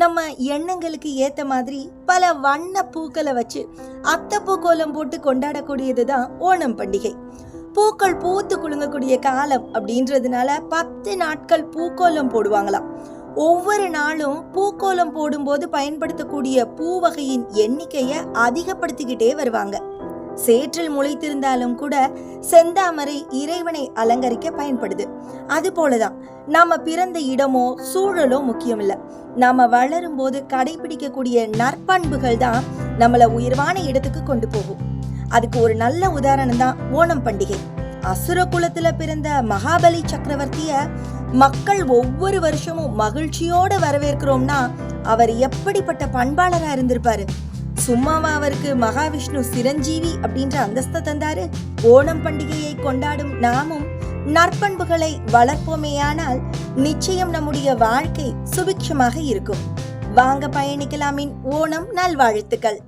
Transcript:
நம்ம எண்ணங்களுக்கு ஏத்த மாதிரி பல வண்ண பூக்களை வச்சு அத்தை பூக்கோலம் போட்டு கொண்டாடக்கூடியது தான் ஓணம் பண்டிகை. பூக்கள் பூத்து குலுங்கக்கூடிய காலம் அப்படின்றதுனால பத்து நாட்கள் பூக்கோலம் போடுவாங்களாம். ஒவ்வொரு நாளும் பூக்கோலம் போடும்போது பயன்படுத்தக்கூடிய பூ வகையின் எண்ணிக்கையை அதிகப்படுத்திக்கிட்டே வருவாங்க. சேற்றில் முளைத்திருந்தாலும் கூட செந்தாமரை இறைவனை அலங்கரிக்க பயன்படுது. அது போலதான் நாம பிறந்த இடமோ சூழலோ முக்கியம் இல்லை நாம வளரும் போது கடைபிடிக்கக்கூடிய நற்பண்புகள் தான் நம்மள உயர்வான இடத்துக்கு கொண்டு போகும். அதுக்கு ஒரு நல்ல உதாரணம் தான் ஓணம் பண்டிகை. அசுர குலத்துல பிறந்த மகாபலி சக்கரவர்த்திய மக்கள் ஒவ்வொரு வருஷமும் மகிழ்ச்சியோட வரவேற்கிறோம்னா அவர் எப்படிப்பட்ட பண்பாளரா இருந்திருப்பாரு? சும்மாவா அவருக்கு மகாவிஷ்ணு சிரஞ்சீவி அப்படின்ற அந்தஸ்தை தந்தாரு? ஓணம் பண்டிகையை கொண்டாடும் நாமும் நற்பண்புகளை வளர்ப்போமேயானால் நிச்சயம் நம்முடைய வாழ்க்கை சுபிக்ஷமாக இருக்கும். வாங்க பயணிக்கலாமின் ஓணம் நல்வாழ்த்துக்கள்.